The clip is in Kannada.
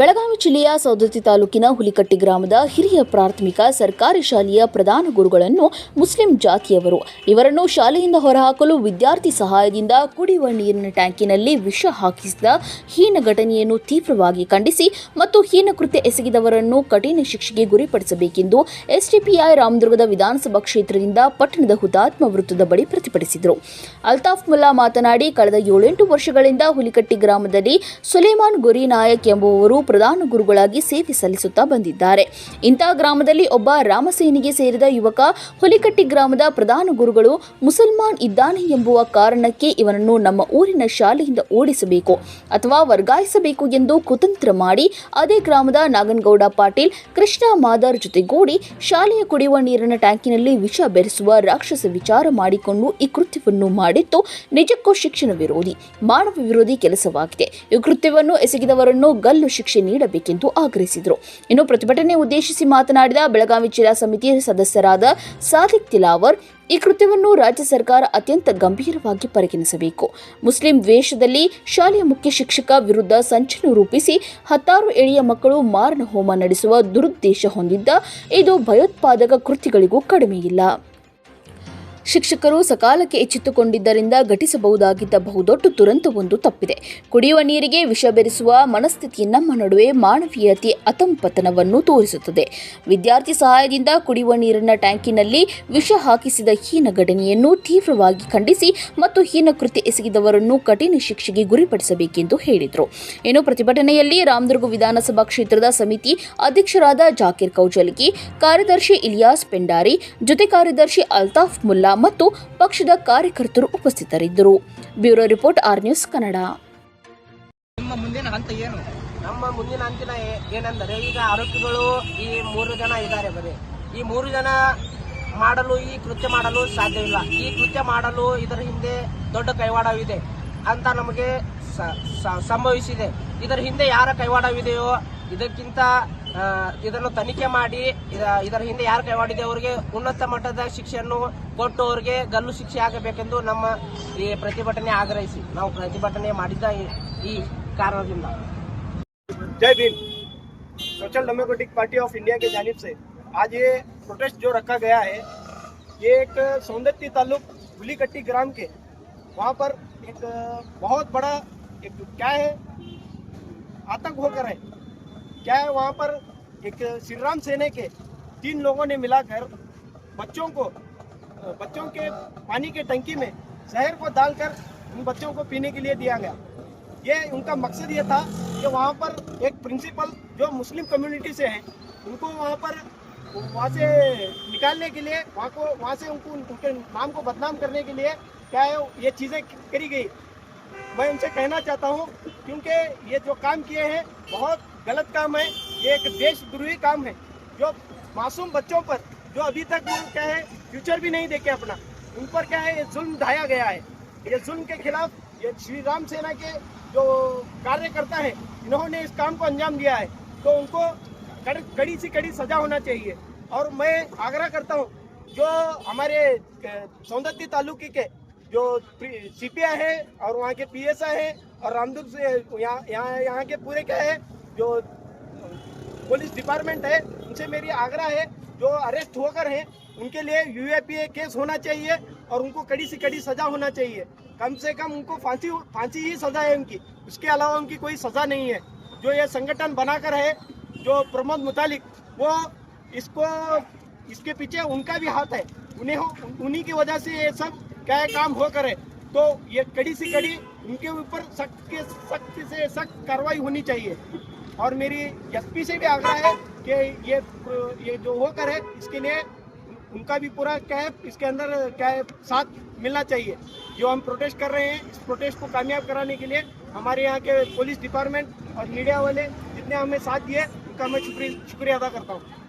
ಬೆಳಗಾವಿ ಜಿಲ್ಲೆಯ ಸೌದತ್ತಿ ತಾಲೂಕಿನ ಹುಲಿಕಟ್ಟಿ ಗ್ರಾಮದ ಹಿರಿಯ ಪ್ರಾಥಮಿಕ ಸರ್ಕಾರಿ ಶಾಲೆಯ ಪ್ರಧಾನ ಗುರುಗಳನ್ನು ಮುಸ್ಲಿಂ ಜಾತಿಯವರು ಇವರನ್ನು ಶಾಲೆಯಿಂದ ಹೊರಹಾಕಲು ವಿದ್ಯಾರ್ಥಿ ಸಹಾಯದಿಂದ ಕುಡಿಯುವ ನೀರಿನ ಟ್ಯಾಂಕಿನಲ್ಲಿ ವಿಷ ಹಾಕಿಸಿದ ಹೀನ ಘಟನೆಯನ್ನು ತೀವ್ರವಾಗಿ ಖಂಡಿಸಿ ಮತ್ತು ಹೀನ ಕೃತ್ಯ ಎಸಗಿದವರನ್ನು ಕಠಿಣ ಶಿಕ್ಷೆಗೆ ಗುರಿಪಡಿಸಬೇಕೆಂದು ಎಸ್ಡಿಪಿಐ ರಾಮದುರ್ಗದ ವಿಧಾನಸಭಾ ಕ್ಷೇತ್ರದಿಂದ ಪಟ್ಟಣದ ಹುತಾತ್ಮ ವೃತ್ತದ ಬಳಿ ಪ್ರತಿಭಟಿಸಿದರು ಅಲ್ತಾಫ್ ಮುಲ್ಲಾ ಮಾತನಾಡಿ ಕಳೆದ ಏಳೆಂಟು ವರ್ಷಗಳಿಂದ ಹುಲಿಕಟ್ಟಿ ಗ್ರಾಮದಲ್ಲಿ ಸುಲೇಮಾನ್ ಗುರಿ ನಾಯಕ್ ಎಂಬುವರು ಪ್ರಧಾನ ಗುರುಗಳಾಗಿ ಸೇವೆ ಸಲ್ಲಿಸುತ್ತಾ ಬಂದಿದ್ದಾರೆ ಇಂತಹ ಗ್ರಾಮದಲ್ಲಿ ಒಬ್ಬ ರಾಮಸೇನಿಗೆ ಸೇರಿದ ಯುವಕ ಹುಲಿಕಟ್ಟಿ ಗ್ರಾಮದ ಪ್ರಧಾನ ಗುರುಗಳು ಮುಸಲ್ಮಾನ್ ಇದ್ದಾನೆ ಎಂಬುವ ಕಾರಣಕ್ಕೆ ಇವನನ್ನು ನಮ್ಮ ಊರಿನ ಶಾಲೆಯಿಂದ ಓಡಿಸಬೇಕು ಅಥವಾ ವರ್ಗಾಯಿಸಬೇಕು ಎಂದು ಕುತಂತ್ರ ಮಾಡಿ ಅದೇ ಗ್ರಾಮದ ನಾಗನಗೌಡ ಪಾಟೀಲ್ ಕೃಷ್ಣ ಮಾದರ್ ಜೊತೆಗೂಡಿ ಶಾಲೆಯ ಕುಡಿಯುವ ನೀರಿನ ಟ್ಯಾಂಕಿನಲ್ಲಿ ವಿಷ ಬೆರೆಸುವ ರಾಕ್ಷಸ ವಿಚಾರ ಮಾಡಿಕೊಂಡು ಈ ಕೃತ್ಯವನ್ನು ಮಾಡಿತ್ತು ನಿಜಕ್ಕೂ ಶಿಕ್ಷಣ ವಿರೋಧಿ ಮಾನವ ವಿರೋಧಿ ಕೆಲಸವಾಗಿದೆ ಈ ಕೃತ್ಯವನ್ನು ಎಸಗಿದವರನ್ನು ಗಲ್ಲು ಶಿಕ್ಷಣ ಶಿಕ್ಷೆ ನೀಡಬೇಕೆಂದು ಆಗ್ರಹಿಸಿದರು ಇನ್ನು ಪ್ರತಿಭಟನೆ ಉದ್ದೇಶಿಸಿ ಮಾತನಾಡಿದ ಬೆಳಗಾವಿ ಜಿಲ್ಲಾ ಸಮಿತಿಯ ಸದಸ್ಯರಾದ ಸಾದಿಕ್ ತಿಲಾವರ್ ಈ ಕೃತ್ಯವನ್ನು ರಾಜ್ಯ ಸರ್ಕಾರ ಅತ್ಯಂತ ಗಂಭೀರವಾಗಿ ಪರಿಗಣಿಸಬೇಕು ಮುಸ್ಲಿಂ ದ್ವೇಷದಲ್ಲಿ ಶಾಲೆಯ ಮುಖ್ಯ ಶಿಕ್ಷಕ ವಿರುದ್ಧ ಸಂಚನ ರೂಪಿಸಿ ಹತ್ತಾರು ಎಳೆಯ ಮಕ್ಕಳು ಮಾರಣ ಹೋಮ ನಡೆಸುವ ದುರುದ್ದೇಶ ಹೊಂದಿದ್ದ ಇದು ಭಯೋತ್ಪಾದಕ ಕೃತಿಗಳಿಗೂ ಕಡಿಮೆಯಿಲ್ಲ ಶಿಕ್ಷಕರು ಸಕಾಲಕ್ಕೆ ಎಚ್ಚೆತ್ತುಕೊಂಡಿದ್ದರಿಂದ ಘಟಿಸಬಹುದಾಗಿದ್ದ ಬಹುದೊಡ್ಡ ದುರಂತವೊಂದು ತಪ್ಪಿದೆ ಕುಡಿಯುವ ನೀರಿಗೆ ವಿಷ ಬೆರೆಸುವ ಮನಸ್ಥಿತಿ ನಮ್ಮ ನಡುವೆ ಮಾನವೀಯತೆ ಅತಂಪತನವನ್ನು ತೋರಿಸುತ್ತದೆ ವಿದ್ಯಾರ್ಥಿ ಸಹಾಯದಿಂದ ಕುಡಿಯುವ ನೀರಿನ ಟ್ಯಾಂಕಿನಲ್ಲಿ ವಿಷ ಹಾಕಿಸಿದ ಹೀನ ಘಟನೆಯನ್ನು ತೀವ್ರವಾಗಿ ಖಂಡಿಸಿ ಮತ್ತು ಹೀನ ಕೃತ್ಯ ಎಸಗಿದವರನ್ನು ಕಠಿಣ ಶಿಕ್ಷೆಗೆ ಗುರಿಪಡಿಸಬೇಕೆಂದು ಹೇಳಿದರು ಇನ್ನು ಪ್ರತಿಭಟನೆಯಲ್ಲಿ ರಾಮದುರ್ಗ ವಿಧಾನಸಭಾ ಕ್ಷೇತ್ರದ ಸಮಿತಿ ಅಧ್ಯಕ್ಷರಾದ ಜಾಕಿರ್ ಕೌಜಲ್ಗಿ ಕಾರ್ಯದರ್ಶಿ ಇಲಿಯಾಸ್ ಪೆಂಡಾರಿ ಜೊತೆ ಕಾರ್ಯದರ್ಶಿ ಅಲ್ತಾಫ್ ಮುಲ್ಲಾ ಮತ್ತು ಪಕ್ಷದ ಕಾರ್ಯಕರ್ತರು ಉಪಸ್ಥಿತರಿದ್ದರು bureau report R News Kannada ನಮ್ಮ ಮುಂದಿನ ಹಂತ ಏನು ನಮ್ಮ ಮುಂದಿನ ಹಂತಿನ ಏನೆಂದರೆ ಈಗ ಆರೋಪಿಗಳು ಈ ಮೂರು ಜನ ಇದ್ದಾರೆ ಬರೀ ಈ ಮೂರು ಜನ ಮಾಡಲು ಈ ಕೃತ್ಯ ಮಾಡಲು ಸಾಧ್ಯವಿಲ್ಲ ಈ ಕೃತ್ಯ ಮಾಡಲು ಇದರ ಹಿಂದೆ ದೊಡ್ಡ ಕೈವಾಡವಿದೆ ಅಂತ ನಮಗೆ ಸಂಭವಿಸಿದೆ ಇದರ ಹಿಂದೆ ಯಾರ ಕೈವಾಡವಿದೆಯೋ ಇದಕ್ಕಿಂತ ಇದರನ ತನಿಕೆ ಮಾಡಿ ಇದರ ಹಿಂದೆ ಯಾರು ಕೈವಾಡಿದೆ ಅವರಿಗೆ ಉನ್ನತ ಮಟ್ಟದ ಶಿಕ್ಷಣ ಕೊಟ್ಟು ಅವರಿಗೆ ಗಲ್ಲು ಶಿಕ್ಷೆ ಆಗಬೇಕೆಂದೂ ನಮ್ಮ ಈ ಪ್ರತಿಭಟನೆ ಆಗ್ರಹಿಸಿ ನಾವು ಪ್ರತಿಭಟನೆ ಮಾಡಿದ್ದೀ ಈ ಕಾರ್ಯಕ್ರಮ Jai Hind social democratic party of India ಕಡೆಯಿಂದ್ ಸೇ आज ये प्रोटेस्ट जो रखा गया है ये एक सौंदತ್ತಿ ತಾಲೂಕ್ ಹುಲಿಕಟ್ಟಿ ಗ್ರಾಮಕ್ಕೆ वहां पर एक बहुत बड़ा क्या है अटक ಹೋಗಿರೈ क्या है वहाँ पर एक श्रीराम सेने के तीन लोगों ने मिलाकर बच्चों को बच्चों के पानी के टंकी में शहर को डालकर उन बच्चों को पीने के लिए दिया गया ये उनका मकसद ये था कि वहाँ पर एक प्रिंसिपल जो मुस्लिम कम्युनिटी से हैं उनको वहाँ पर वहाँ से निकालने के लिए वहाँ को वहाँ से उनको उनके नाम को बदनाम करने के लिए क्या है ये चीज़ें करी गई मैं इनसे कहना चाहता हूँ क्योंकि ये जो काम किए हैं बहुत गलत काम है ये एक देश द्रोही काम है जो मासूम बच्चों पर जो अभी तक क्या है फ्यूचर भी नहीं देखे अपना उन पर क्या है ये जुल्म ढाया गया है ये जुल्म के खिलाफ ये श्री राम सेना के जो कार्यकर्ता है इन्होंने इस काम को अंजाम दिया है तो उनको कड़ी से कड़ी सजा होना चाहिए और मैं आग्रह करता हूँ जो हमारे सौंदत्ती तालुके के जो सीपीआई है और वहाँ के पीएसआई है और रामदूत यहाँ यहाँ यहाँ के पूरे क्या है जो पुलिस डिपार्टमेंट है उनसे मेरी आग्रह है जो अरेस्ट होकर हैं उनके लिए यू केस होना चाहिए और उनको कड़ी से कड़ी सजा होना चाहिए कम से कम उनको फांसी फांसी ही सजा है उनकी उसके अलावा उनकी कोई सजा नहीं है जो ये संगठन बनाकर है जो प्रमोद मुतालिक वो इसको इसके पीछे उनका भी हाथ है उन्हें उन्हीं की वजह से ये सब क्या काम हो करे तो ये कड़ी से कड़ी उनके ऊपर सख्त के सख्त से सख्त कार्रवाई होनी चाहिए और मेरी एसपी से भी आग्रह है कि ये ये जो होकर है इसके लिए उनका भी पूरा क्या है इसके अंदर क्या है साथ मिलना चाहिए जो हम प्रोटेस्ट कर रहे हैं इस प्रोटेस्ट को कामयाब कराने के लिए हमारे यहाँ के पुलिस डिपार्टमेंट और मीडिया वाले जितने हमें साथ दिए उनका मैं शुक्रिया शुक्रिया अदा करता हूँ